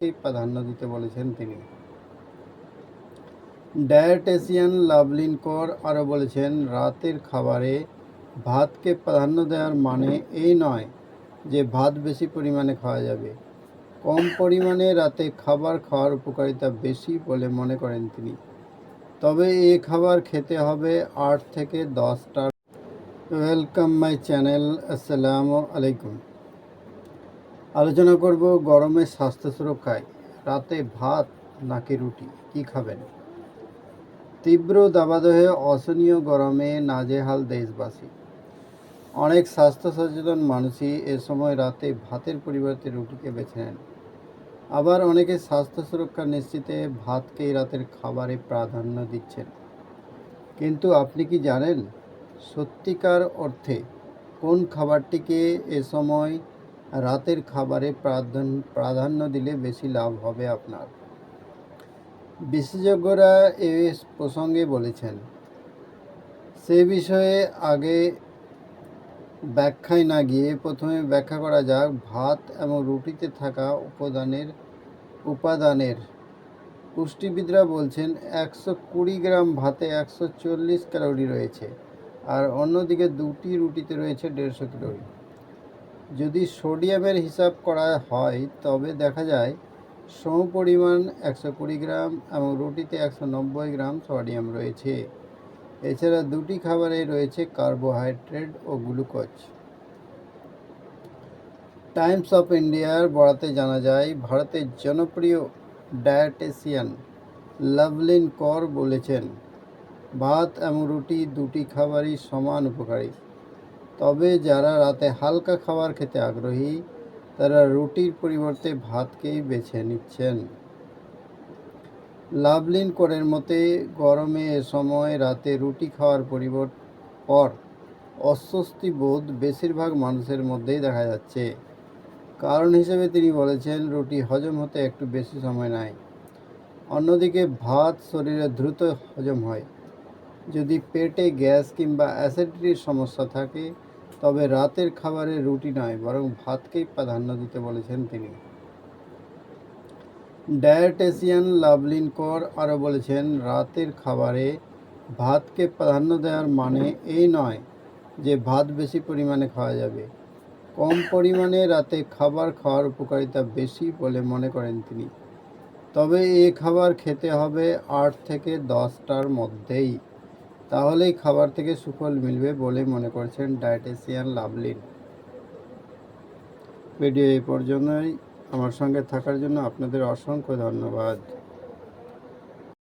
প্রাধান্য দিতে বলেছেন তিনি। ডায়েটেশিয়ান লাভলিন কর আরও বলেছেন, রাতের খাবারে ভাতকে প্রাধান্য দেওয়ার মানে এই নয় যে ভাত বেশি পরিমাণে খাওয়া যাবে। কম পরিমাণে রাতে খাবার খাওয়ার উপকারিতা বেশি বলে মনে করেন তিনি। তবে এই খাবার খেতে হবে আট থেকে দশটা ওয়েলকাম মাই চ্যানেল, আসসালামু আলাইকুম। আলোচনা করব গরমে স্বাস্থ্য সুরক্ষায়। রাতে ভাত নাকি রুটি? কি খাবেন? তীব্র দাবাদহে অসহনীয় গরমে নাজেহাল দেশবাসী। অনেক স্বাস্থ্য সচেতন মানুষই এ সময় রাতে ভাতের পরিবর্তে রুটিকে বেছে নেন। আবার অনেকে স্বাস্থ্য সুরক্ষা নিশ্চিতে ভাতকেই রাতের খাবারে প্রাধান্য দিচ্ছেন। কিন্তু আপনি কি জানেন সত্যিকার অর্থে কোন খাবারটিকে এ সময় রাতের খাবারে প্রাধান্য প্রাধান্য দিলে বেশি লাভ হবে আপনার। বিশেষজ্ঞরা এ প্রসঙ্গে বলেছেন, সে বিষয়ে আগে ব্যাখ্যায় না গিয়ে প্রথমে ব্যাখ্যা করা যাক। ভাত এবং রুটিতে থাকা উপাদানের উপাদানের। পুষ্টিবিদরা বলছেন, একশো কুড়ি গ্রাম ভাতে একশো চল্লিশ ক্যালোরি রয়েছে, আর অন্যদিকে দুটি রুটিতে রয়েছে দেড়শো ক্যালোরি। যদি সোডিয়ামের হিসাব করা হয়, তবে দেখা যায় সমপরিমাণ একশো কুড়ি গ্রাম এবং রুটিতে একশো নব্বই গ্রাম সোডিয়াম রয়েছে। এছাড়া দুটি খাবারে রয়েছে কার্বোহাইড্রেট ও গ্লুকোজ। টাইমস অফ ইন্ডিয়ার বরাতে জানা যায়, ভারতের জনপ্রিয় ডায়েটেশিয়ান লাভলিন কর বলেছেন, ভাত এবং রুটি দুটি খাবারই সমান উপকারী। তবে যারা রাতে হালকা খাবার খেতে আগ্রহী, তারা রুটির পরিবর্তে ভাতকেই বেছে নিচ্ছেন। লাভলিন করের মতে, গরমে এ সময় রাতে রুটি খাওয়ার পরিবর পর অস্বস্তি বোধ বেশিরভাগ মানুষের মধ্যেই দেখা যাচ্ছে। কারণ হিসেবে তিনি বলেছেন, রুটি হজম হতে একটু বেশি সময় নেয়। অন্যদিকে ভাত শরীরে দ্রুত হজম হয়। যদি পেটে গ্যাস কিংবা অ্যাসিডিটির সমস্যা থাকে তবে রাতের খাবারে রুটি নয়, বরং ভাতকেই প্রাধান্য দিতে বলেছেন তিনি। ডায়েটেশিয়ান লাভলিন কর আরও বলেছেন, রাতের খাবারে ভাতকে প্রাধান্য দেওয়ার মানে এই নয় যে ভাত বেশি পরিমাণে খাওয়া যাবে। কম পরিমাণে রাতে খাবার খাওয়ার উপকারিতা বেশি বলে মনে করেন তিনি। তবে এই খাবার খেতে হবে আট থেকে দশটার মধ্যেই। তাহলেই খাবার থেকে সুফল মিলবে বলে মনে করছেন ডায়েটেশিয়ান লাভলিন। ভিডিও এই পর্যন্তই। আমার সঙ্গে থাকার জন্য আপনাদের অসংখ্য ধন্যবাদ।